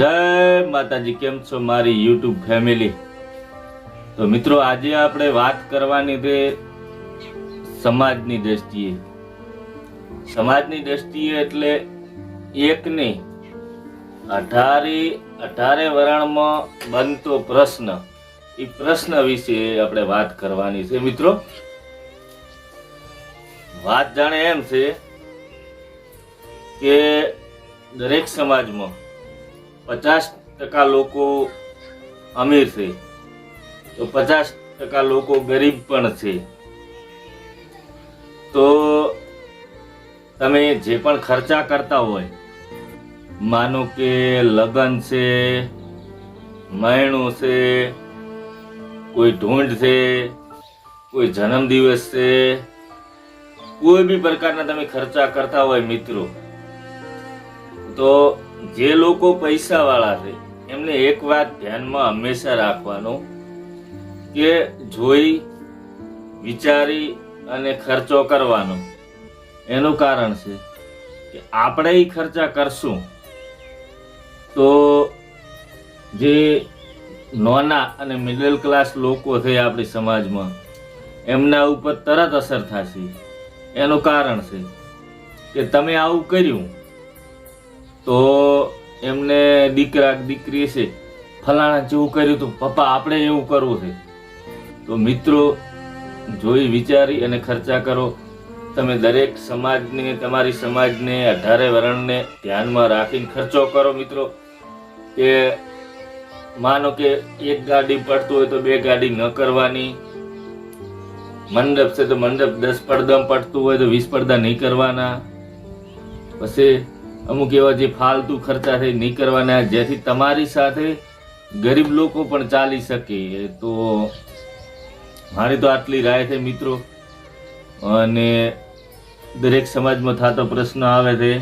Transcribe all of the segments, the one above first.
જય માતાજી, કેમ છો મારી યુટ્યુબ ફેમિલી તો મિત્રો, આજે આપણે વાત કરવાની છે સમાજની દ્રષ્ટિએ. સમાજની દ્રષ્ટિએ એટલે એક નહીં, અઢારે અઢારે વરણમાં બનતો પ્રશ્ન. એ પ્રશ્ન વિશે આપણે વાત કરવાની છે મિત્રો. વાત જાણે એમ છે કે દરેક સમાજમાં પચાસ ટકા લોકો અમીર છે. તો પચાસ ટકા લોકો ગરીબ પણ છે. તો તમે જે પણ ખર્ચા કરતા હોય, માનો કે લગ્ન છે મયણું છે, કોઈ ઢૂંઢ છે, કોઈ જન્મદિવસ છે, કોઈ બી પ્રકારના તમે ખર્ચા કરતા હોય મિત્રો, તો જે લોકો પૈસા વાળા છે, એમને એક વાત ધ્યાનમાં હંમેશા રાખવાનું કે જોઈ, વિચારી અને ખર્ચો કરવાનો. એનું કારણ છે કે આપણે ખર્ચા કરશું તો જે નોના અને મિડલ ક્લાસ લોકો છે આપણી સમાજમાં, એમના ઉપર તરત અસર થશે. એનું કારણ છે કે તમે આવું કર્યું તો એમને દીકરા દીકરી છે, ફલાણા જેવું કર્યું તો પપ્પા, આપણે એવું કરવું છે. તો મિત્રો, જોઈ વિચારી અને ખર્ચા કરો. તમે દરેક સમાજને, તમારી સમાજને, અઢારે વર્ણને ધ્યાનમાં રાખીને ખર્ચો કરો મિત્રો. કે માનો કે એક ગાડી પડતું હોય તો બે ગાડી ન કરવાની. મંડપ છે તો મંડપ દસ પડદા પડતું હોય તો વીસ પડદા નહીં કરવાના. પછી અમુક એવા જે ફાલતુ ખર્ચા છે નહીં કરવાના, જેથી તમારી સાથે ગરીબ લોકો પણ ચાલી શકે. તો મારી તો આટલી રાય છે મિત્રો. અને દરેક સમાજમાં થતો પ્રશ્ન આવે છે,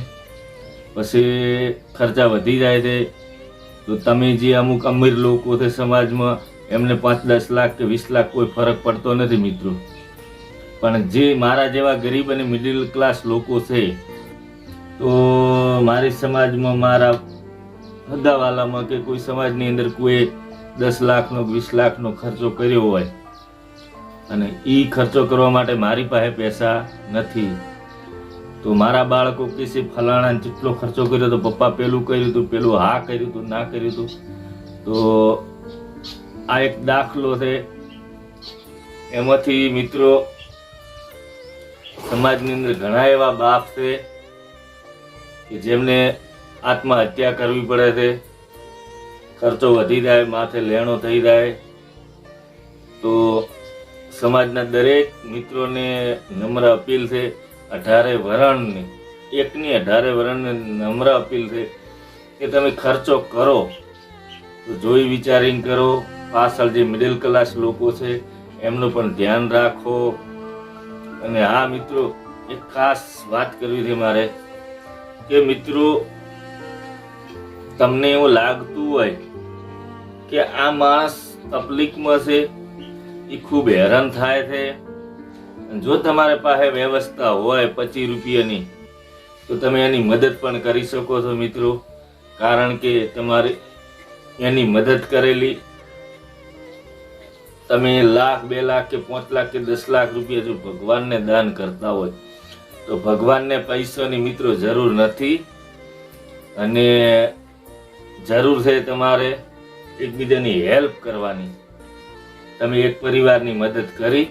પછી ખર્ચા વધી જાય છે. તો તમે જે અમુક અમીર લોકો છે સમાજમાં, એમને પાંચ દસ લાખ કે વીસ લાખ કોઈ ફરક પડતો નથી મિત્રો. પણ જે મારા જેવા ગરીબ અને મિડલ ક્લાસ લોકો છે તો મારી સમાજમાં મારા હદાવાલામાં કે કોઈ સમાજની અંદર કોઈ દસ લાખનો, વીસ લાખનો ખર્ચો કર્યો હોય અને એ ખર્ચો કરવા માટે મારી પાસે પૈસા નથી, તો મારા બાળકો કે છે, ફલાણા જેટલો ખર્ચો કર્યો તો પપ્પા પેલું કર્યું હતું પેલું હા કર્યું હતું ના કર્યું હતું તો આ એક દાખલો છે. એમાંથી મિત્રો, સમાજની અંદર ઘણા એવા બાપ છે. કે જેમને આત્મહત્યા કરવી પડે છે, ખર્ચો વધી જાય, માથે લેણો થઈ જાય, તો સમાજના દરેક મિત્રોને નમ્ર અપીલ છે, અઢારે વરણની, એકની અઢારે વરણને નમ્ર અપીલ છે કે તમે ખર્ચો કરો, તો જોઈ વિચારીને કરો, પાછળ જે મિડલ ક્લાસ લોકો છે, એમનું પણ ધ્યાન રાખો. અને હા મિત્રો, એક ખાસ વાત કરવી છે મારે. કે મિત્રો, તમને એવું લાગતું હોય કે આ માણસ તકલીફમાં છે, એ ખૂબ હેરાન થાય છે. જો તમારે પાસે વ્યવસ્થા હોય પચીસ રૂપિયાની, તો તમે એની મદદ પણ કરી શકો છો મિત્રો. કારણ કે તમારે એની મદદ કરેલી, તમે લાખ, બે લાખ કે પાંચ લાખ કે દસ લાખ રૂપિયા જો ભગવાનને દાન કરતા હોય તો ભગવાનને પૈસાની મિત્રો જરૂર નથી અને જરૂર છે તમારે એકબીજાની હેલ્પ કરવાની. તમે એક પરિવારની મદદ કરી.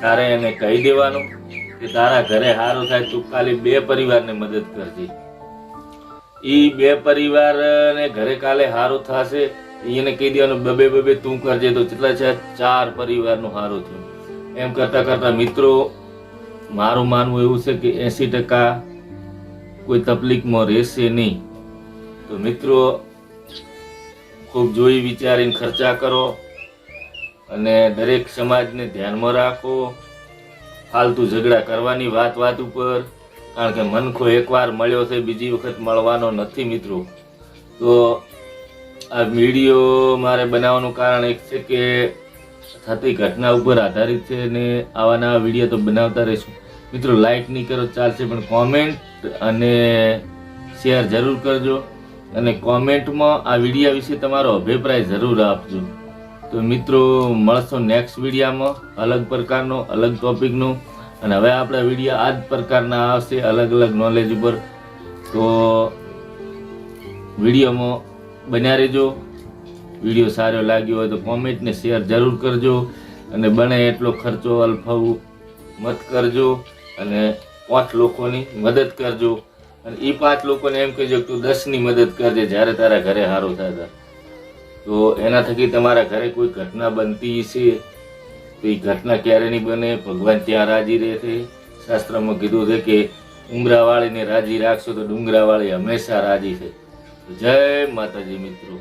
તારે એને કહી દેવાનું કે તારા ઘરે સારું થાય તું કાલે બે પરિવારને મદદ કરજે. એ બે પરિવારને ઘરે કાલે સારું થશે એને કહી દેવાનું, બબે બબે, તું કરજે. તો કેટલા છે? ચાર પરિવારનું સારું થયું. એમ કરતાં કરતાં મિત્રો મારું માનવું એવું છે કે એસી ટકા કોઈ તકલીફમાં રહેશે નહીં. તો મિત્રો, ખૂબ જોઈ વિચારીને ખર્ચા કરો અને દરેક સમાજને ધ્યાનમાં રાખો. ફાલતુ ઝઘડા કરવાની વાત વાત ઉપર, કારણ કે મનખો એકવાર મળ્યો છે, બીજી વખત મળવાનો નથી મિત્રો. તો આ વીડિયો મારે બનાવવાનું કારણ એક છે કે થતી ઘટના ઉપર આધારિત છે અને આવા નવા વીડિયો તો બનાવતા રહીશું. મિત્રો લાઈક નહીં કરો, ચાલશે, પણ કોમેન્ટ અને શેર જરૂર કરજો. અને કોમેન્ટમાં આ વિડીયા વિશે તમારો અભિપ્રાય જરૂર આપજો. તો મિત્રો, મળશો નેક્સ્ટ વિડીયામાં અલગ પ્રકારનો, અલગ ટોપિકનો અને હવે આપણા વિડીયા આ જ પ્રકારના આવશે, અલગ અલગ નોલેજ ઉપર. તો વિડીયોમાં બન્યા રહેજો. વીડિયો સારો લાગ્યો હોય તો કોમેન્ટને શેર જરૂર કરજો અને બને એટલો ખર્ચો અલ્ફાવું મત કરજો અને પાંચ લોકોની મદદ કરજો. અને એ પાંચ લોકોને એમ કહેજો કે તું દસની મદદ કરજે જ્યારે તારા ઘરે સારું થતા. તો એના થકી તમારા ઘરે કોઈ ઘટના બનતી છે તો એ ઘટના ક્યારે નહીં બને? ભગવાન ત્યાં રાજી રહે છે શાસ્ત્રમાં કીધું છે કે ઉમરાવાળીને રાજી રાખશો તો ડુંગરાવાળી હંમેશા રાજી છે. જય માતાજી મિત્રો.